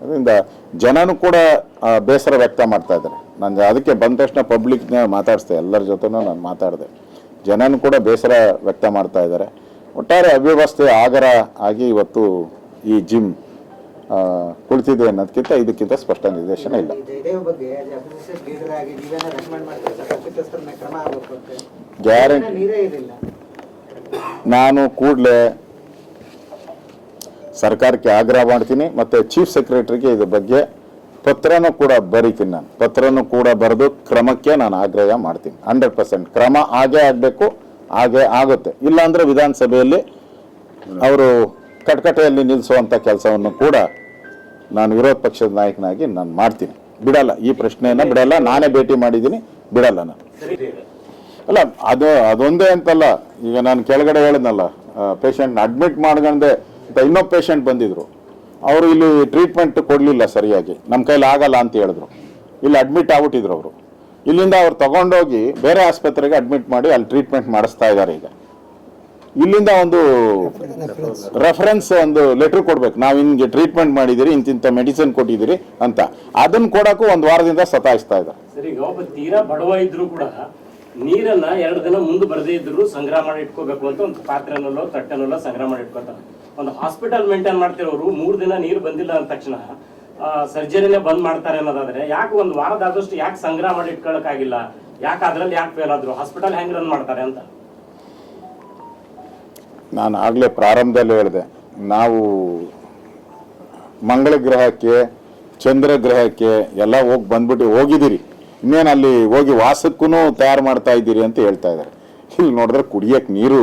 ಅದರಿಂದ ಜನನೂ ಕೂಡ ಬೇಸರ ವ್ಯಕ್ತ ಮಾಡ್ತಾ ಇದ್ದಾರೆ. ನಾನು ಅದಕ್ಕೆ ಬಂದ ತಕ್ಷಣ ಪಬ್ಲಿಕ್ನ ಮಾತಾಡಿಸ್ದೆ ಎಲ್ಲರ ಜೊತೆನೂ ನಾನು ಮಾತಾಡಿದೆ. ಜನನೂ ಕೂಡ ಬೇಸರ ವ್ಯಕ್ತ ಮಾಡ್ತಾ ಇದ್ದಾರೆ. ಒಟ್ಟಾರೆ ಅವ್ಯವಸ್ಥೆ ಆಗರ ಆಗಿ ಇವತ್ತು ಈ ಜಿಮ್ ಕುಳಿತಿದೆ ಅನ್ನೋದಕ್ಕಿಂತ ಇದಕ್ಕಿಂತ ಸ್ಪಷ್ಟ ನಿರ್ದೇಶನ ಇಲ್ಲ. ಗ್ಯಾರಂಟಿ ನಾನು ಕೂಡಲೇ ಸರ್ಕಾರಕ್ಕೆ ಆಗ್ರಹ ಮಾಡ್ತೀನಿ. ಮತ್ತು ಚೀಫ್ ಸೆಕ್ರೆಟರಿಗೆ ಇದ್ರ ಬಗ್ಗೆ ಪತ್ರನೂ ಕೂಡ ಬರೀತೀನಿ ನಾನು. ಪತ್ರನೂ ಕೂಡ ಬರೆದು ಕ್ರಮಕ್ಕೆ ನಾನು ಆಗ್ರಹ ಮಾಡ್ತೀನಿ. ಹಂಡ್ರೆಡ್ ಪರ್ಸೆಂಟ್ ಕ್ರಮ ಹಾಗೇ ಆಗಬೇಕು ಹಾಗೆ ಆಗುತ್ತೆ. ಇಲ್ಲಾಂದರೆ ವಿಧಾನಸಭೆಯಲ್ಲಿ ಅವರು ಕಟ್ಕಟೆಯಲ್ಲಿ ನಿಲ್ಲಿಸುವಂಥ ಕೆಲಸವನ್ನು ಕೂಡ ನಾನು ವಿರೋಧ ಪಕ್ಷದ ನಾಯಕನಾಗಿ ನಾನು ಮಾಡ್ತೀನಿ. ಬಿಡಲ್ಲ, ಈ ಪ್ರಶ್ನೆಯನ್ನು ಬಿಡಲ್ಲ, ನಾನೇ ಭೇಟಿ ಮಾಡಿದ್ದೀನಿ, ಬಿಡಲ್ಲ ನಾನು. ಅಲ್ಲ, ಅದು ಅದೊಂದೇ ಅಂತಲ್ಲ. ಈಗ ನಾನು ಕೆಳಗಡೆ ಹೇಳಿದ್ನಲ್ಲ ಪೇಷಂಟ್ನ ಅಡ್ಮಿಟ್ ಮಾಡ್ಕೊಂಡೆ ಇನ್ನೊಬ್ಬ ಪೇಷಂಟ್ ಬಂದಿದ್ರು. ಅವರು ಇಲ್ಲಿ ಟ್ರೀಟ್ಮೆಂಟ್ ಕೊಡಲಿಲ್ಲ ಸರಿಯಾಗಿ. ನಮ್ಮ ಕೈಲಿ ಆಗಲ್ಲ ಅಂತ ಹೇಳಿದ್ರು. ಇಲ್ಲಿ ಅಡ್ಮಿಟ್ ಆಗ್ಬಿಟ್ಟಿದ್ರು ಅವರು. ಇಲ್ಲಿಂದ ಅವ್ರು ತಗೊಂಡೋಗಿ ಬೇರೆ ಆಸ್ಪತ್ರೆಗೆ ಅಡ್ಮಿಟ್ ಮಾಡಿ ಅಲ್ಲಿ ಟ್ರೀಟ್ಮೆಂಟ್ ಮಾಡಿಸ್ತಾ ಇದ್ದಾರೆ ಈಗ. ಇಲ್ಲಿಂದ ಒಂದು ರೆಫರೆನ್ಸ್ ಒಂದು ಲೆಟರ್ ಕೊಡ್ಬೇಕು. ನಾವು ಹಿಂಗೆ ಟ್ರೀಟ್ಮೆಂಟ್ ಮಾಡಿದಿರಿ ಇಂತಿಂಥ ಮೆಡಿಸಿನ್ ಕೊಟ್ಟಿದ್ದೀರಿ ಅಂತ. ಅದನ್ನ ಕೊಡೋಕ್ಕೂ ಒಂದು ವಾರದಿಂದ ಸತಾಯಿಸ್ತಾ ಇದ್ದಾರೆ ತೀರಾ ಬಡವ ಇದ್ರು ಕೂಡ ನೀರನ್ನ ಎರಡು ದಿನ ಮುಂದೆ ಬರದೇ ಇದ್ರು ಸಂಗ್ರಹ ಮಾಡಿ ಇಟ್ಕೋಬೇಕು ಅಂತ ಒಂದು ಪಾತ್ರೆನಲ್ಲೋ, ತಟ್ಟೆನಲ್ಲೋ ಸಂಗ್ರಹ ಮಾಡಿ ಇಟ್ಕೋತಾರೆ ಒಂದು ಹಾಸ್ಪಿಟಲ್ ಮೇಂಟೈನ್ ಮಾಡ್ತಿರೋರು ಮೂರು ದಿನ ನೀರು ಬಂದಿಲ್ಲ ಅಂದ ತಕ್ಷಣ ಸರ್ಜರಿನೇ ಬಂದ್ ಮಾಡ್ತಾರೆ ಅನ್ನೋದಾದ್ರೆ ಯಾಕೆ ಒಂದು ವಾರದಾದಷ್ಟು ಯಾಕೆ ಸಂಗ್ರಹ ಮಾಡಿ ಇಟ್ಕೊಳಕ್ಕಾಗಿಲ್ಲ? ಯಾಕೆ ಅದ್ರಲ್ಲಿ ಯಾಕೆ ಫೇಲ್ ಆದ್ರು? ಹಾಸ್ಪಿಟಲ್ ಹೆಂಗ್ ರನ್ ಮಾಡ್ತಾರೆ ಅಂತ? ನಾನು ಆಗಲೇ ಪ್ರಾರಂಭದಲ್ಲಿ ಹೇಳಿದೆ. ನಾವು ಮಂಗಳ ಗ್ರಹಕ್ಕೆ, ಚಂದ್ರ ಗ್ರಹಕ್ಕೆ ಎಲ್ಲ ಹೋಗಿ ಬಂದ್ಬಿಟ್ಟು ಹೋಗಿದ್ದೀರಿ. ಇನ್ನೇನು ಅಲ್ಲಿ ಹೋಗಿ ವಾಸಕ್ಕೂ ತಯಾರು ಮಾಡ್ತಾ ಇದ್ದೀರಿ ಅಂತ ಹೇಳ್ತಾ ಇದ್ದಾರೆ. ಇಲ್ಲಿ ನೋಡಿದ್ರೆ ಕುಡಿಯಕ್ಕೆ ನೀರು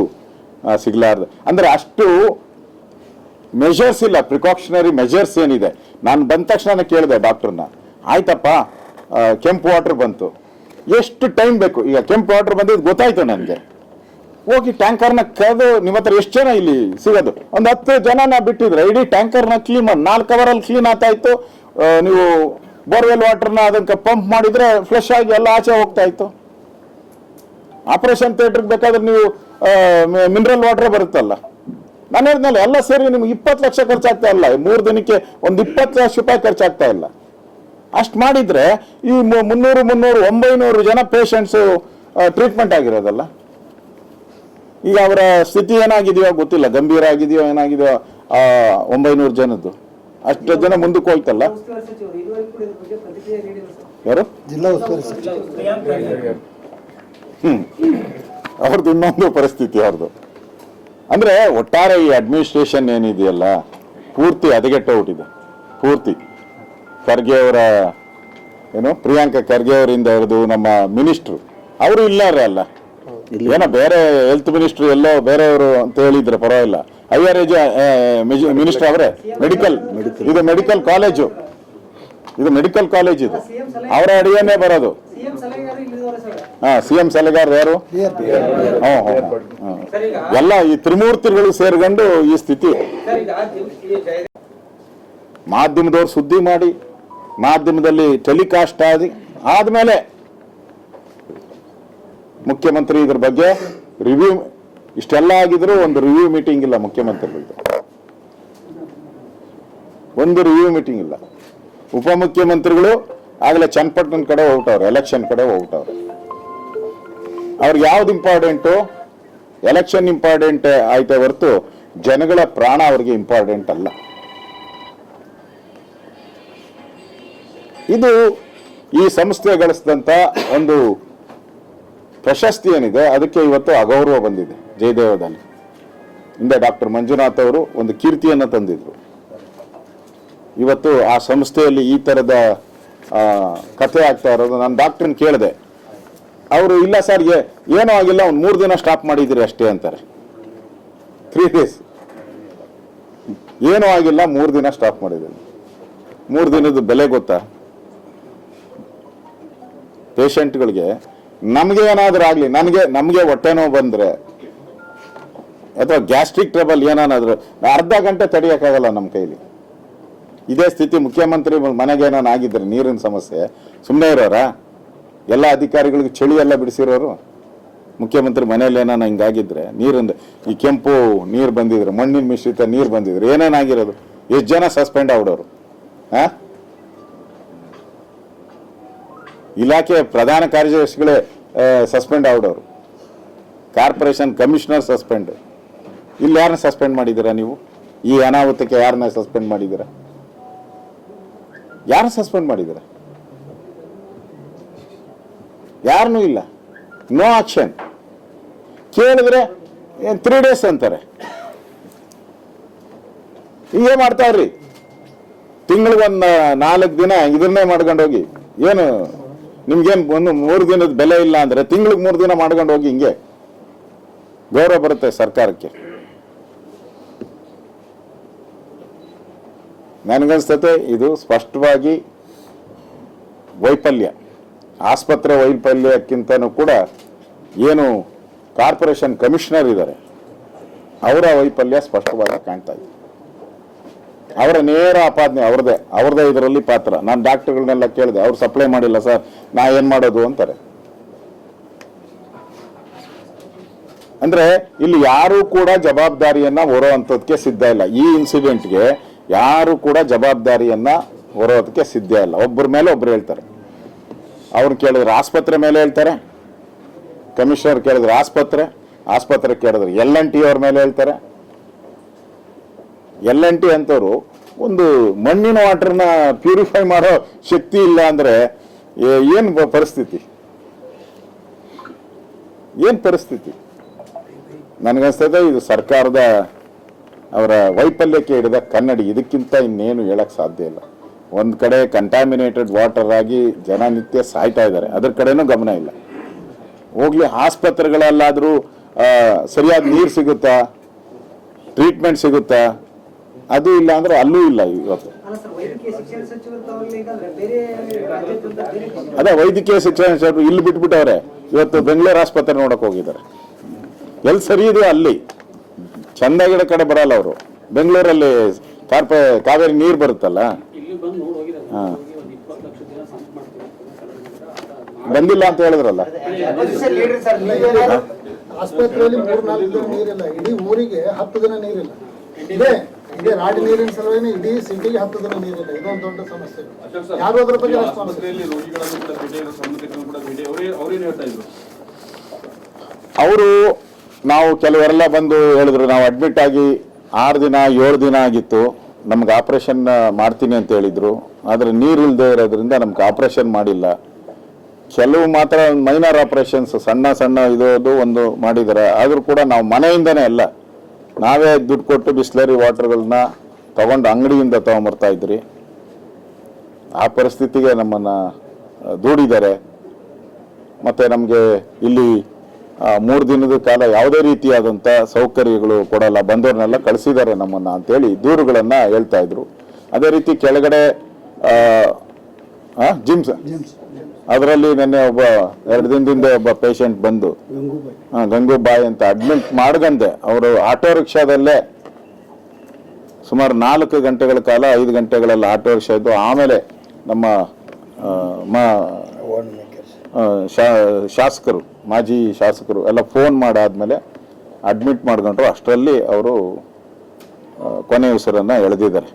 ಸಿಗ್ಲಾರ್ದು. ಅಂದರೆ ಅಷ್ಟು ಮೆಷರ್ಸ್ ಇಲ್ಲ ಪ್ರಿಕಾಷನರಿ ಮೆಷರ್ಸ್ ಏನಿದೆ? ನಾನು ಬಂದ ತಕ್ಷಣ ಕೇಳಿದೆ ಡಾಕ್ಟ್ರನ್ನ. ಆಯ್ತಪ್ಪ ಕೆಂಪು ವಾಟರ್ ಬಂತು. ಎಷ್ಟು ಟೈಮ್ ಬೇಕು? ಈಗ ಕೆಂಪು ವಾಟರ್ ಬಂದಿದ್ದು ಗೊತ್ತಾಯ್ತು ನನಗೆ. ಹೋಗಿ ಟ್ಯಾಂಕರ್ನ ಕರೆದು ನಿಮ್ಮ ಹತ್ರ ಎಷ್ಟು ಜನ ಇಲ್ಲಿ ಸಿಗೋದು? ಒಂದು ಹತ್ತು ಜನನ ಬಿಟ್ಟಿದ್ರೆ. ಇಡೀ ಟ್ಯಾಂಕರ್ನ ಕ್ಲೀನ್ ಮಾಡಿ ನಾಲ್ಕು ಅವರಲ್ಲಿ ಕ್ಲೀನ್ ಆಗ್ತಾ ಇತ್ತು. ನೀವು ಬೋರ್ವೆಲ್ ವಾಟರ್ನ ಅದಕ್ಕೆ ಪಂಪ್ ಮಾಡಿದ್ರೆ ಫ್ರೆಶ್ ಆಗಿ ಎಲ್ಲ ಆಚೆ ಹೋಗ್ತಾ ಇತ್ತು. ಆಪರೇಷನ್ ಥಿಯೇಟ್ರಿಗೆ ಬೇಕಾದ್ರೆ ನೀವು ಮಿನರಲ್ ವಾಟರ್ ಬರುತ್ತಲ್ಲ. ನಾನು ಹೇಳಿದ್ನಲ್ಲ ಎಲ್ಲ ಸೇರಿ ನಿಮ್ಗೆ ಇಪ್ಪತ್ತು ಲಕ್ಷ ಖರ್ಚಾಗ್ತಾ ಇಲ್ಲ. ಮೂರು ದಿನಕ್ಕೆ ಒಂದು ಇಪ್ಪತ್ತು ಲಕ್ಷ ರೂಪಾಯಿ ಖರ್ಚಾಗ್ತಾ ಇಲ್ಲ. ಅಷ್ಟು ಮಾಡಿದ್ರೆ ಈ ಮುನ್ನೂರು ಮುನ್ನೂರು ಒಂಬೈನೂರು ಜನ ಪೇಷಂಟ್ಸು ಟ್ರೀಟ್ಮೆಂಟ್ ಆಗಿರೋದಲ್ಲ. ಈಗ ಅವರ ಸ್ಥಿತಿ ಏನಾಗಿದೆಯೋ ಗೊತ್ತಿಲ್ಲ. ಗಂಭೀರ ಆಗಿದೆಯೋ ಏನಾಗಿದೆಯೋ ಆ ಒಂಬೈನೂರು ಜನದ್ದು. ಅಷ್ಟು ಜನ ಮುಂದಕ್ಕೆ ಹೋಯ್ತಲ್ಲ. ಯಾರು? ಜಿಲ್ಲಾ ಹ್ಮ್. ಅವ್ರದ್ದು ಇನ್ನೊಂದು ಪರಿಸ್ಥಿತಿ ಅವ್ರದ್ದು. ಅಂದ್ರೆ ಒಟ್ಟಾರೆ ಈ ಅಡ್ಮಿನಿಸ್ಟ್ರೇಷನ್ ಏನಿದೆಯಲ್ಲ ಪೂರ್ತಿ ಹದಗೆಟ್ಟೋಗ್ಬಿಟ್ಟಿದೆ ಪೂರ್ತಿ. ಖರ್ಗೆ ಅವರ ಏನು ಪ್ರಿಯಾಂಕಾ ಖರ್ಗೆ ಅವರಿಂದ ಹಿಡಿದು ನಮ್ಮ ಮಿನಿಸ್ಟ್ರು ಅವರು ಇಲ್ಲಾರೆ ಅಲ್ಲ. ಏನೋ ಬೇರೆ ಹೆಲ್ತ್ ಮಿನಿಸ್ಟ್ರು ಎಲ್ಲೋ ಬೇರೆಯವರು ಅಂತ ಹೇಳಿದ್ರೆ ಪರವಾಗಿಲ್ಲ. ಹೈಯರ್ ಎಜು ಮಿನಿಸ್ಟರ್ ಅವರೇ. ಮೆಡಿಕಲ್ ಇದು ಮೆಡಿಕಲ್ ಕಾಲೇಜು ಇದು ಮೆಡಿಕಲ್ ಕಾಲೇಜ್ ಇದು. ಅವರ ಅಡಿಯನ್ನೇ ಬರೋದು. ಸಿಎಂ ಸಲಹೆಗಾರರು ಹಾ ಸಿ ಸಲಗಾರ ಯಾರು. ಎಲ್ಲ ಈ ತ್ರಿಮೂರ್ತಿಗಳು ಸೇರ್ಕೊಂಡು ಈ ಸ್ಥಿತಿ. ಮಾಧ್ಯಮದವ್ರು ಸುದ್ದಿ ಮಾಡಿ ಮಾಧ್ಯಮದಲ್ಲಿ ಟೆಲಿಕಾಸ್ಟ್ ಆದಿ ಆದ್ಮೇಲೆ ಮುಖ್ಯಮಂತ್ರಿ ಇದ್ರ ಬಗ್ಗೆ ರಿವ್ಯೂ ಇಷ್ಟೆಲ್ಲ ಆಗಿದ್ರು ಒಂದು ರಿವ್ಯೂ ಮೀಟಿಂಗ್ ಇಲ್ಲ ಮುಖ್ಯಮಂತ್ರಿಗಳು ಒಂದು ರಿವ್ಯೂ ಮೀಟಿಂಗ್ ಇಲ್ಲ. ಉಪಮುಖ್ಯಮಂತ್ರಿಗಳು ಆಗಲೇ ಚನ್ನಪಟ್ಟಣ ಕಡೆ ಹೋಗ್ಬಿಟ್ಟವ್ರು ಎಲೆಕ್ಷನ್ ಕಡೆ ಹೋಗ್ಬಿಟ್ಟವ್ರೆ ಅವ್ರಿಗೆ ಯಾವ್ದು ಇಂಪಾರ್ಟೆಂಟು ಎಲೆಕ್ಷನ್ ಇಂಪಾರ್ಟೆಂಟ್ ಆಯ್ತೆ ಹೊರತು ಜನಗಳ ಪ್ರಾಣ ಅವ್ರಿಗೆ ಇಂಪಾರ್ಟೆಂಟ್ ಅಲ್ಲ. ಇದು ಈ ಸಂಸ್ಥೆ ಗಳಿಸಿದಂತ ಒಂದು ಪ್ರಶಸ್ತಿ ಏನಿದೆ, ಅದಕ್ಕೆ ಇವತ್ತು ಅಗೌರವ ಬಂದಿದೆ ಜಯದೇವದಲ್ಲಿ. ಹಿಂದೆ ಡಾಕ್ಟರ್ ಮಂಜುನಾಥ್ ಅವರು ಒಂದು ಕೀರ್ತಿಯನ್ನು ತಂದಿದ್ರು. ಇವತ್ತು ಆ ಸಂಸ್ಥೆಯಲ್ಲಿ ಈ ಥರದ ಕಥೆ ಆಗ್ತಾ ಇರೋದು. ನಾನು ಡಾಕ್ಟ್ರನ್ನ ಕೇಳಿದೆ. ಅವರು, ಇಲ್ಲ ಸರ್ ಏನೂ ಆಗಿಲ್ಲ, ಒಂದು ಮೂರು ದಿನ ಸ್ಟಾಪ್ ಮಾಡಿದ್ದೀರಿ ಅಷ್ಟೇ ಅಂತಾರೆ. ತ್ರೀ ಡೇಸ್ ಏನೂ ಆಗಿಲ್ಲ, ಮೂರು ದಿನ ಸ್ಟಾಪ್ ಮಾಡಿದ್ದೀನಿ ಮೂರು ದಿನದ ಬೆಲೆ ಗೊತ್ತಾ? ಪೇಷಂಟ್ಗಳಿಗೆ ನಮಗೆ ಏನಾದರೂ ಆಗಲಿ ನನಗೆ ನಮಗೆ ಹೊಟ್ಟೆ ನೋವು ಬಂದರೆ, ಅಥವಾ ಗ್ಯಾಸ್ಟ್ರಿಕ್ ಟ್ರಬಲ್ ಏನಾದ್ರು ಅರ್ಧ ಗಂಟೆ ತಡೆಯೋಕ್ಕಾಗಲ್ಲ ನಮ್ಮ ಕೈಲಿ. ಇದೇ ಸ್ಥಿತಿ ಮುಖ್ಯಮಂತ್ರಿ ಮನೆಗೆ ಏನಾನ ಆಗಿದ್ರೆ ನೀರಿನ ಸಮಸ್ಯೆ ಸುಮ್ಮನೆ ಇರೋರಾ? ಎಲ್ಲ ಅಧಿಕಾರಿಗಳಿಗೆ ಚಳಿ ಎಲ್ಲ ಬಿಡಿಸಿರೋರು, ಮುಖ್ಯಮಂತ್ರಿ ಮನೇಲಿ ಏನಾನ ಹಿಂಗಾಗಿದ್ರೆ, ನೀರಿಂದ, ಈ ಕೆಂಪು ನೀರು ಬಂದಿದ್ರೆ, ಮಣ್ಣಿನ ಮಿಶ್ರಿತ ನೀರು ಬಂದಿದ್ರೆ ಏನೇನಾಗಿರೋದು ಎಷ್ಟು ಜನ ಸಸ್ಪೆಂಡ್ ಆಗ್ಬಿಡೋರು ಆ? ಇಲಾಖೆ ಪ್ರಧಾನ ಕಾರ್ಯದರ್ಶಿಗಳೇ ಸಸ್ಪೆಂಡ್ ಆಗ್ಬಿಡೋರು ಕಾರ್ಪೊರೇಷನ್ ಕಮಿಷನರ್ ಸಸ್ಪೆಂಡ್. ಇಲ್ಲಿ ಯಾರನ್ನ ಸಸ್ಪೆಂಡ್ ಮಾಡಿದ್ದೀರಾ ನೀವು? ಈ ಅನಾಹುತಕ್ಕೆ ಯಾರನ್ನ ಸಸ್ಪೆಂಡ್ ಮಾಡಿದ್ದೀರಾ? ಯಾರು ಸಸ್ಪೆಂಡ್ ಮಾಡಿದ್ದೀರಾ? ಯಾರನ್ನೂ ಇಲ್ಲ. ನೋ ಆಕ್ಷನ್ ಕೇಳಿದ್ರೆ ತ್ರೀ ಡೇಸ್ ಅಂತಾರೆ. ಹೀಗೆ ಮಾಡ್ತಾವ್ರಿ. ತಿಂಗಳಿಗೊಂದು ನಾಲ್ಕು ದಿನ ಇದನ್ನೇ ಮಾಡ್ಕೊಂಡೋಗಿ. ಏನು, ನಿಮ್ಗೇನು ಒಂದು ಮೂರು ದಿನದ ಬೆಲೆ ಇಲ್ಲ ಅಂದರೆ ತಿಂಗಳಿಗೆ ಮೂರು ದಿನ ಮಾಡ್ಕೊಂಡು ಹೋಗಿ. ಹಿಂಗೆ ಗೌರವ ಬರುತ್ತೆ ಸರ್ಕಾರಕ್ಕೆ. ನನಗನ್ಸ್ತತೆ ಇದು ಸ್ಪಷ್ಟವಾಗಿ ವೈಫಲ್ಯ. ಆಸ್ಪತ್ರೆ ವೈಫಲ್ಯಕ್ಕಿಂತನೂ ಕೂಡ ಏನು ಕಾರ್ಪೊರೇಷನ್ ಕಮಿಷನರ್ ಇದ್ದಾರೆ, ಅವರ ವೈಫಲ್ಯ ಸ್ಪಷ್ಟವಾಗಿ ಕಾಣ್ತಾ ಇದೆ. ಅವರ ನೇರ ಆಪಾದನೆ ಅವ್ರದೇ ಅವ್ರದೇ ಇದರಲ್ಲಿ ಪಾತ್ರ. ನಾನು ಡಾಕ್ಟರ್ಗಳನ್ನೆಲ್ಲ ಕೇಳಿದೆ, ಅವ್ರು ಸಪ್ಲೈ ಮಾಡಿಲ್ಲ ಸರ್, ನಾ ಏನು ಮಾಡೋದು ಅಂತಾರೆ. ಅಂದ್ರೆ ಇಲ್ಲಿ ಯಾರು ಕೂಡ ಜವಾಬ್ದಾರಿಯನ್ನು ಹೊರೋವಂಥದ್ಕೆ ಸಿದ್ಧ ಇಲ್ಲ. ಈ ಇನ್ಸಿಡೆಂಟ್ಗೆ ಯಾರು ಕೂಡ ಜವಾಬ್ದಾರಿಯನ್ನ ಹೊರೋದಕ್ಕೆ ಸಿದ್ಧ ಇಲ್ಲ. ಒಬ್ಬರ ಮೇಲೆ ಒಬ್ರು ಹೇಳ್ತಾರೆ. ಅವ್ರು ಕೇಳಿದ್ರೆ ಆಸ್ಪತ್ರೆ ಮೇಲೆ ಹೇಳ್ತಾರೆ. ಕಮಿಷನರ್ ಕೇಳಿದ್ರೆ ಆಸ್ಪತ್ರೆ ಆಸ್ಪತ್ರೆ ಕೇಳಿದ್ರೆ ಎಲ್ ಎನ್ ಟಿ ಅವ್ರ ಮೇಲೆ ಹೇಳ್ತಾರೆ. ಎಲ್ ಎನ್ ಟಿ ಅಂತವರು ಒಂದು ಮಣ್ಣಿನ ವಾಟರ್ನ ಪ್ಯೂರಿಫೈ ಮಾಡೋ ಶಕ್ತಿ ಇಲ್ಲ ಅಂದ್ರೆ ಏನು ಪರಿಸ್ಥಿತಿ? ಏನು ಪರಿಸ್ಥಿತಿ? ನನಗನ್ಸ್ತದೆ ಇದು ಸರ್ಕಾರದ ಅವರ ವೈಫಲ್ಯಕ್ಕೆ ಹಿಡಿದ ಕನ್ನಡಿ. ಇದಕ್ಕಿಂತ ಇನ್ನೇನು ಹೇಳಕ್ ಸಾಧ್ಯ ಇಲ್ಲ. ಒಂದ್ ಕಡೆ ಕಂಟಾಮಿನೇಟೆಡ್ ವಾಟರ್ ಆಗಿ ಜನ ನಿತ್ಯ ಸಾಯ್ತಾ ಇದ್ದಾರೆ. ಅದ್ರ ಕಡೆನೂ ಗಮನ ಇಲ್ಲ. ಹೋಗ್ಲಿ ಆಸ್ಪತ್ರೆಗಳಲ್ಲಾದ್ರೂ ಸರಿಯಾದ ನೀರು ಸಿಗುತ್ತಾ? ಟ್ರೀಟ್ಮೆಂಟ್ ಸಿಗುತ್ತಾ? ಅದು ಇಲ್ಲ ಅಂದ್ರೆ ಅಲ್ಲೂ ಇಲ್ಲ ಇವತ್ತು. ಅದೇ ವೈದ್ಯಕೀಯ ಶಿಕ್ಷಣ ಸಚಿವರು ಇಲ್ಲಿ ಬಿಟ್ಬಿಟ್ಟವ್ರೆ. ಇವತ್ತು ಬೆಂಗಳೂರು ಆಸ್ಪತ್ರೆ ನೋಡಕ್ ಹೋಗಿದ್ದಾರೆ. ಎಲ್ಲಿ ಸರಿ ಇದೆಯೋ ಅಲ್ಲಿ. ಚಂದಗಿಡ ಕಡೆ ಬರಲ್ಲ ಅವರು. ಬೆಂಗಳೂರಲ್ಲಿ ಕಾರ್ಪ ಕಾವೇರಿ ನೀರು ಬರುತ್ತಲ್ಲ? ಬಂದಿಲ್ಲ ಅಂತ ಹೇಳಿದ್ರಲ್ಲ? ಆಸ್ಪತ್ರೆಯಲ್ಲಿ ಮೂರ್ ನಾಲ್ಕು ದಿನ ನೀರಿಲ್ಲ ಇಡೀ ಊರಿಗೆ ಹತ್ತು ದಿನ ನೀರಿಲ್ಲ. ಇದೆ ಇದೇ ರಾಡಿ ನೀರಿನ ಸಲುವಾಗಿ ಇಡೀ ಸಿಟಿಗೆ ಹತ್ತು ದಿನ ನೀರಿಲ್ಲ. ಇದೊಂದು ದೊಡ್ಡ ಸಮಸ್ಯೆ. ಯಾರು ಅದ್ರ ಬಗ್ಗೆ ಅವರು ನಾವು ಕೆಲವರೆಲ್ಲ ಬಂದು ಹೇಳಿದ್ರು ನಾವು ಅಡ್ಮಿಟ್ ಆಗಿ ಆರು ದಿನ ಏಳು ದಿನ ಆಗಿತ್ತು. ನಮ್ಗೆ ಆಪರೇಷನ್ ಮಾಡ್ತೀನಿ ಅಂತ ಹೇಳಿದ್ರು. ಆದರೆ ನೀರು ಇಲ್ಲದೆ ಇರೋದ್ರಿಂದ ನಮ್ಗೆ ಆಪರೇಷನ್ ಮಾಡಿಲ್ಲ. ಕೆಲವು ಮಾತ್ರ ಮೈನರ್ ಆಪರೇಷನ್ಸ್, ಸಣ್ಣ ಸಣ್ಣ ಇದು ಒಂದು ಮಾಡಿದ್ದಾರೆ. ಆದರೂ ಕೂಡ ನಾವು ಮನೆಯಿಂದನೇ ಅಲ್ಲ, ನಾವೇ ದುಡ್ಡು ಕೊಟ್ಟು ಬಿಸ್ಲರಿ ವಾಟರ್ಗಳನ್ನ ತಗೊಂಡು ಅಂಗಡಿಯಿಂದ ತಗೊಂಬರ್ತಾ ಇದ್ರಿ. ಆ ಪರಿಸ್ಥಿತಿಗೆ ನಮ್ಮನ್ನು ದೂಡಿದ್ದಾರೆ. ಮತ್ತು ನಮಗೆ ಇಲ್ಲಿ ಮೂರು ದಿನದ ಕಾಲ ಯಾವುದೇ ರೀತಿಯಾದಂಥ ಸೌಕರ್ಯಗಳು ಕೊಡಲ್ಲ. ಬಂದವ್ರನ್ನೆಲ್ಲ ಕಳಿಸಿದ್ದಾರೆ ನಮ್ಮನ್ನು ಅಂತೇಳಿ ದೂರುಗಳನ್ನು ಹೇಳ್ತಾ ಇದ್ರು. ಅದೇ ರೀತಿ ಕೆಳಗಡೆ ಜಿಮ್ಸ್ ಅದರಲ್ಲಿ ನೆನ್ನೆ ಒಬ್ಬ ಎರಡು ದಿನದಿಂದ ಒಬ್ಬ ಪೇಷಂಟ್ ಬಂದು ಗಂಗೂಬಾಯಿ. ಅಂತ ಅಡ್ಮಿಟ್ ಮಾಡ್ಗಂದೆ. ಅವರು ಆಟೋ ರಿಕ್ಷಾದಲ್ಲೇ ಸುಮಾರು ನಾಲ್ಕು ಗಂಟೆಗಳ ಕಾಲ ಐದು ಗಂಟೆಗಳಲ್ಲಿ ಆಟೋ ರಿಕ್ಷಾ ಇದ್ದು ಆಮೇಲೆ ನಮ್ಮ ಮಾ ಶಾ- ಶಾಸಕರು, ಮಾಜಿ ಶಾಸಕರು ಎಲ್ಲ ಫೋನ್ ಮಾಡಾದ್ಮೇಲೆ ಅಡ್ಮಿಟ್ ಮಾಡ್ಕೊಂಡ್ರು. ಅಷ್ಟರಲ್ಲಿ ಅವರು ಕೊನೆ ಉಸಿರನ್ನು ಎಳೆದಿದ್ದಾರೆ.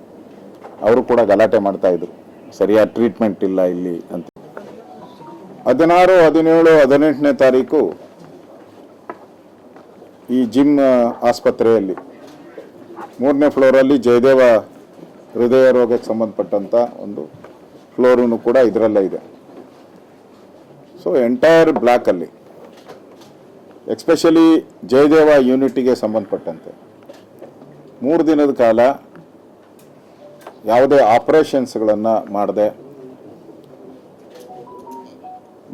ಅವರು ಕೂಡ ಗಲಾಟೆ ಮಾಡ್ತಾಯಿದ್ರು ಸರಿಯಾದ ಟ್ರೀಟ್ಮೆಂಟ್ ಇಲ್ಲ ಇಲ್ಲಿ ಅಂತ. ಹದಿನಾರು, ಹದಿನೇಳು, ಹದಿನೆಂಟನೇ ತಾರೀಕು ಈ ಜಿಮ್ ಆಸ್ಪತ್ರೆಯಲ್ಲಿ, ಮೂರನೇ ಫ್ಲೋರಲ್ಲಿ ಜಯದೇವ ಹೃದಯ ರೋಗಕ್ಕೆ ಸಂಬಂಧಪಟ್ಟಂಥ ಒಂದು ಫ್ಲೋರೂ ಕೂಡ ಇದರಲ್ಲೇ ಇದೆ. ಸೊ ಎಂಟೈರ್ ಬ್ಲಾಕಲ್ಲಿ ಎಕ್ಸ್ಪೆಷಲಿ ಜಯದೇವ ಯೂನಿಟಿಗೆ ಸಂಬಂಧಪಟ್ಟಂತೆ. ಮೂರು ದಿನದ ಕಾಲ ಯಾವುದೇ ಆಪರೇಷನ್ಸ್ಗಳನ್ನು ಮಾಡದೆ.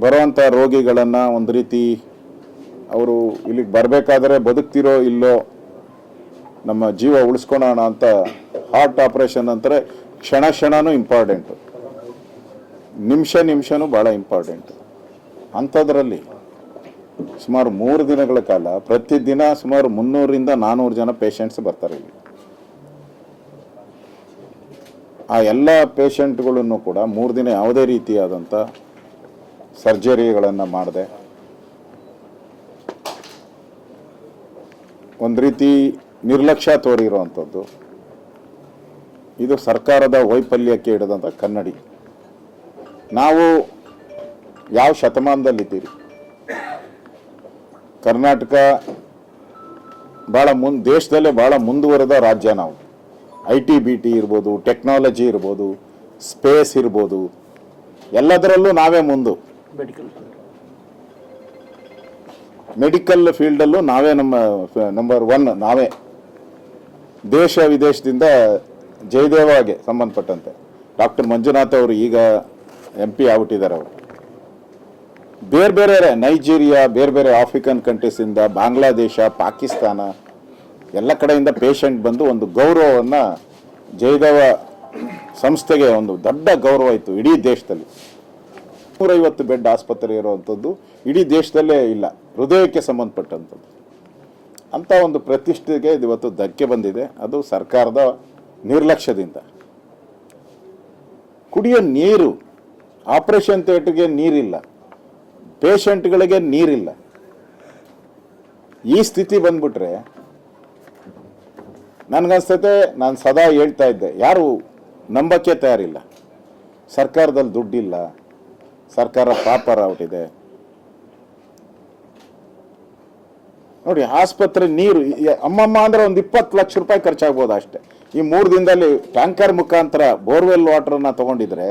ಬರುವಂಥ ರೋಗಿಗಳನ್ನು ಒಂದು ರೀತಿ ಅವರು ಇಲ್ಲಿಗೆ ಬರಬೇಕಾದ್ರೆ ಬದುಕ್ತಿರೋ ಇಲ್ಲೋ, ನಮ್ಮ ಜೀವ ಉಳಿಸ್ಕೊಳೋಣ ಅಂತ ಹಾರ್ಟ್ ಆಪರೇಷನ್ ಅಂತಾರೆ, ಕ್ಷಣ ಕ್ಷಣನೂ ಇಂಪಾರ್ಟೆಂಟು ನಿಮಿಷ ನಿಮಿಷನೂ ಭಾಳ ಇಂಪಾರ್ಟೆಂಟು ಅಂಥದ್ರಲ್ಲಿ ಸುಮಾರು ಮೂರು ದಿನಗಳ ಕಾಲ ಪ್ರತಿದಿನ ಸುಮಾರು ಮುನ್ನೂರಿಂದ ನಾನ್ನೂರು ಜನ ಪೇಷಂಟ್ಸ್ ಬರ್ತಾರೆ ಇಲ್ಲಿ. ಆ ಎಲ್ಲ ಪೇಷಂಟ್ಗಳನ್ನು ಕೂಡ ಮೂರು ದಿನ ಯಾವುದೇ ರೀತಿಯಾದಂಥ ಸರ್ಜರಿಗಳನ್ನು ಮಾಡದೆ. ಒಂದು ರೀತಿ ನಿರ್ಲಕ್ಷ್ಯ ತೋರಿರುವಂಥದ್ದು. ಇದು ಸರ್ಕಾರದ ವೈಫಲ್ಯಕ್ಕೆ ಹಿಡಿದಂಥ ಕನ್ನಡಿ. ನಾವು ಯಾವ ಶತಮಾನದಲ್ಲಿದ್ದೀರಿ? ಕರ್ನಾಟಕ ಭಾಳ ಮುಂದೆ ದೇಶದಲ್ಲೇ ಭಾಳ ಮುಂದುವರೆದ ರಾಜ್ಯ ನಾವು. ಐ ಟಿ ಬಿ ಟಿ ಇರ್ಬೋದು ಟೆಕ್ನಾಲಜಿ ಇರ್ಬೋದು ಸ್ಪೇಸ್ ಇರ್ಬೋದು ಎಲ್ಲದರಲ್ಲೂ ನಾವೇ ಮುಂದು. ಮೆಡಿಕಲ್ ಫೀಲ್ಡಲ್ಲೂ ನಾವೇ ನಮ್ಮ ನಂಬರ್ ಒನ್ ನಾವೇ. ದೇಶ ವಿದೇಶದಿಂದ ಜಯದೇವಾಗೆ ಸಂಬಂಧಪಟ್ಟಂತೆ. ಡಾಕ್ಟರ್ ಮಂಜುನಾಥ್ ಅವರು ಈಗ ಎಂ ಪಿ ಆಗ್ಬಿಟ್ಟಿದ್ದಾರೆ ಅವರು. ಬೇರೆ ಬೇರೆ ನೈಜೀರಿಯಾ, ಬೇರೆ ಬೇರೆ ಆಫ್ರಿಕನ್ ಕಂಟ್ರೀಸಿಂದ ಬಾಂಗ್ಲಾದೇಶ, ಪಾಕಿಸ್ತಾನ, ಎಲ್ಲ ಕಡೆಯಿಂದ ಪೇಷಂಟ್ ಬಂದು ಒಂದು ಗೌರವವನ್ನು ಜಯದೇವ ಸಂಸ್ಥೆಗೆ ಒಂದು ದೊಡ್ಡ ಗೌರವ ಇತ್ತು ಇಡೀ ದೇಶದಲ್ಲಿ. ನೂರೈವತ್ತು ಬೆಡ್ ಆಸ್ಪತ್ರೆ ಇರುವಂಥದ್ದು ಇಡೀ ದೇಶದಲ್ಲೇ ಇಲ್ಲ, ಹೃದಯಕ್ಕೆ ಸಂಬಂಧಪಟ್ಟಂಥದ್ದು ಅಂತ ಒಂದು ಪ್ರತಿಷ್ಠೆಗೆ ಇವತ್ತು ಧಕ್ಕೆ ಬಂದಿದೆ. ಅದು ಸರ್ಕಾರದ ನಿರ್ಲಕ್ಷ್ಯದಿಂದ. ಕುಡಿಯೋ ನೀರು, ಆಪರೇಷನ್ ಥಿಯೇಟರ್ಗೆ ನೀರಿಲ್ಲ. ಪೇಷಂಟ್ಗಳಿಗೆ ನೀರಿಲ್ಲ. ಈ ಸ್ಥಿತಿ ಬಂದ್ಬಿಟ್ರೆ ನನಗನ್ಸ್ತೈತೆ, ನಾನು ಸದಾ ಹೇಳ್ತಾ ಇದ್ದೆ, ಯಾರು ನಂಬಕ್ಕೆ ತಯಾರಿಲ್ಲ. ಸರ್ಕಾರದಲ್ಲಿ ದುಡ್ಡಿಲ್ಲ, ಸರ್ಕಾರ ಪಾಪರ ಹೊಟ್ಟಿದೆ ನೋಡಿ, ಆಸ್ಪತ್ರೆ ನೀರು ಅಮ್ಮಮ್ಮ ಅಂದ್ರೆ ಒಂದು ಇಪ್ಪತ್ತು ಲಕ್ಷ ರೂಪಾಯಿ ಖರ್ಚಾಗ್ಬೋದು ಅಷ್ಟೇ. ಈ ಮೂರು ದಿನದಲ್ಲಿ ಟ್ಯಾಂಕರ್ ಮುಖಾಂತರ ಬೋರ್ವೆಲ್ ವಾಟರ್ನ ತಗೊಂಡಿದ್ರೆ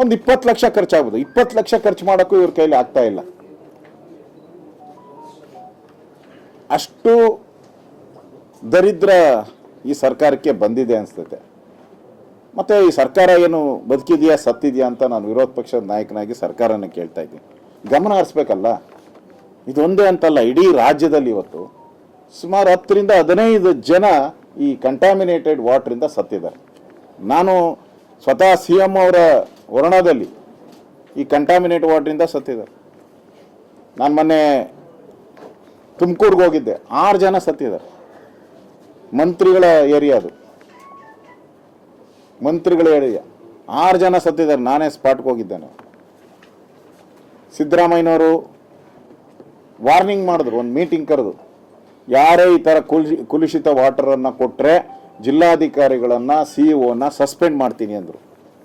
ಒಂದು ಇಪ್ಪತ್ತು ಲಕ್ಷ ಖರ್ಚಾಗ್ಬೋದು. ಇಪ್ಪತ್ತು ಲಕ್ಷ ಖರ್ಚು ಮಾಡೋಕ್ಕೂ ಇವ್ರ ಕೈಲಿ ಆಗ್ತಾ ಇಲ್ಲ. ಅಷ್ಟು ದರಿದ್ರ ಈ ಸರ್ಕಾರಕ್ಕೆ ಬಂದಿದೆ ಅನಿಸ್ತೈತೆ ಮತ್ತೆ ಈ ಸರ್ಕಾರ ಏನು ಬದುಕಿದೆಯಾ, ಸತ್ತಿದೆಯಾ ಅಂತ ನಾನು ವಿರೋಧ ಪಕ್ಷದ ನಾಯಕನಾಗಿ ಸರ್ಕಾರನ ಕೇಳ್ತಾ ಇದ್ದೀನಿ. ಗಮನ ಹರಿಸ್ಬೇಕಲ್ಲ? ಇದೊಂದೇ ಅಂತಲ್ಲ, ಇಡೀ ರಾಜ್ಯದಲ್ಲಿ ಇವತ್ತು ಸುಮಾರು ಹತ್ತರಿಂದ ಹದಿನೈದು ಜನ ಈ ಕಂಟಾಮಿನೇಟೆಡ್ ವಾಟ್ರಿಂದ ಸತ್ತಿದ್ದಾರೆ. ನಾನು ಸ್ವತಃ ಸಿ ಎಂ ಅವರ ವರ್ಣದಲ್ಲಿ ಈ ಕಂಟಾಮಿನೇಟ್ ವಾಟ್ರಿಂದ ಸತ್ತಿದ್ದಾರೆ. ನಾನು ಮೊನ್ನೆ ತುಮಕೂರ್ಗೆ ಹೋಗಿದ್ದೆ, ಆರು ಜನ ಸತ್ತಿದ್ದಾರೆ. ಮಂತ್ರಿಗಳ ಏರಿಯಾ ಅದು. ಮಂತ್ರಿಗಳ ಏರಿಯಾ. ಆರು ಜನ ಸತ್ತಿದ್ದಾರೆ, ನಾನೇ ಸ್ಪಾಟ್ಗೆ ಹೋಗಿದ್ದೇನೆ. ಸಿದ್ದರಾಮಯ್ಯನವರು ವಾರ್ನಿಂಗ್ ಮಾಡಿದ್ರು, ಒಂದು ಮೀಟಿಂಗ್ ಕರೆದು. ಯಾರೇ ಈ ಥರ ಕುಲ್ ಕುಲುಷಿತ ವಾಟರನ್ನು ಕೊಟ್ಟರೆ ಜಿಲ್ಲಾಧಿಕಾರಿಗಳನ್ನು ಸಿ ಇಒನ ಸಸ್ಪೆಂಡ್ ಮಾಡ್ತೀನಿ ಅಂದರು.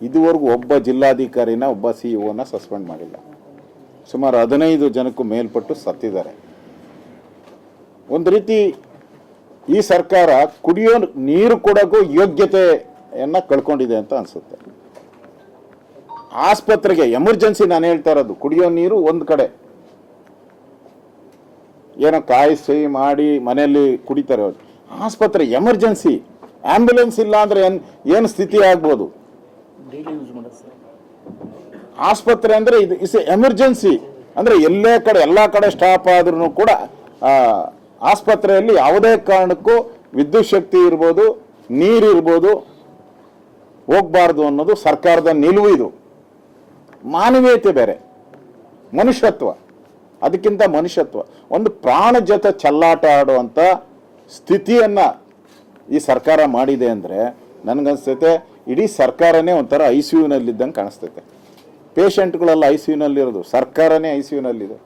ಇದುವರೆಗೂ ಒಬ್ಬ ಜಿಲ್ಲಾಧಿಕಾರಿನ ಒಬ್ಬ ಸಿ ಸಸ್ಪೆಂಡ್ ಮಾಡಿಲ್ಲ. ಸುಮಾರು ಹದಿನೈದು ಜನಕ್ಕೂ ಮೇಲ್ಪಟ್ಟು ಸತ್ತಿದ್ದಾರೆ. ಒಂದು ರೀತಿ ಈ ಸರ್ಕಾರ ಕುಡಿಯೋ ನೀರು ಕೊಡೋಕ್ಕೂ ಯೋಗ್ಯತೆಯನ್ನು ಕಳ್ಕೊಂಡಿದೆ ಅಂತ ಅನಿಸುತ್ತೆ. ಆಸ್ಪತ್ರೆಗೆ ಎಮರ್ಜೆನ್ಸಿ ನಾನು ಹೇಳ್ತಾ ಇರೋದು, ಕುಡಿಯೋ ನೀರು ಒಂದು ಕಡೆ. ಏನೋ ಕಾಯಿಸಿ ಮಾಡಿ ಮನೆಯಲ್ಲಿ ಕುಡಿತಾರೆ. ಆಸ್ಪತ್ರೆ ಎಮರ್ಜೆನ್ಸಿ, ಆಂಬ್ಯುಲೆನ್ಸ್ ಇಲ್ಲ ಅಂದರೆ ಏನ್, ಏನು ಸ್ಥಿತಿ ಆಗ್ಬೋದು? ಆಸ್ಪತ್ರೆ ಅಂದ್ರೆ ಇದು ಇಸ್ ಎಮರ್ಜೆನ್ಸಿ ಅಂದ್ರೆ ಎಲ್ಲೇ ಕಡೆ, ಎಲ್ಲ ಕಡೆ ಸ್ಟಾಪ್ ಆದ್ರೂ ಕೂಡ ಆಸ್ಪತ್ರೆಯಲ್ಲಿ ಯಾವುದೇ ಕಾರಣಕ್ಕೂ ವಿದ್ಯುತ್ ಶಕ್ತಿ ಇರ್ಬೋದು ನೀರಿರ್ಬೋದು ಹೋಗ್ಬಾರ್ದು ಅನ್ನೋದು ಸರ್ಕಾರದ ನಿಲುವು ಇದು. ಮಾನವೀಯತೆ ಬೇರೆ. ಮನುಷ್ಯತ್ವ. ಅದಕ್ಕಿಂತ ಮನುಷ್ಯತ್ವ. ಒಂದು ಪ್ರಾಣ ಜೊತೆ ಚಲ್ಲಾಟ ಆಡುವಂಥ ಸ್ಥಿತಿಯನ್ನು ಈ ಸರ್ಕಾರ ಮಾಡಿದೆ ಅಂದರೆ, ನನಗನ್ಸ್ತೈತೆ ಇಡೀ ಸರ್ಕಾರನೇ ಒಂಥರ ಐ ಸಿ ಯುನಲ್ಲಿದ್ದಂಗೆ ಕಾಣಿಸ್ತೈತೆ. ಪೇಷಂಟ್ಗಳೆಲ್ಲ ಐ ಸಿ ಯುನಲ್ಲಿರೋದು ಸರ್ಕಾರನೇ ಐ ಸಿ ಯುನಲ್ಲಿದೆ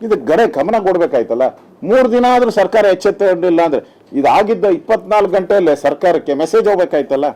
ಇದು ಗಡೆ ಗಮನ ಕೊಡ್ಬೇಕಾಯ್ತಲ್ಲ? ಮೂರು ದಿನ ಆದ್ರೂ ಸರ್ಕಾರ ಎಚ್ಚೆತ್ತಿಲ್ಲ ಅಂದ್ರೆ, ಇದಾಗಿದ್ದ ಇಪ್ಪತ್ನಾಲ್ಕು ಗಂಟೆಯಲ್ಲೇ ಸರ್ಕಾರಕ್ಕೆ ಮೆಸೇಜ್ ಹೋಗ್ಬೇಕಾಯ್ತಲ್ಲ?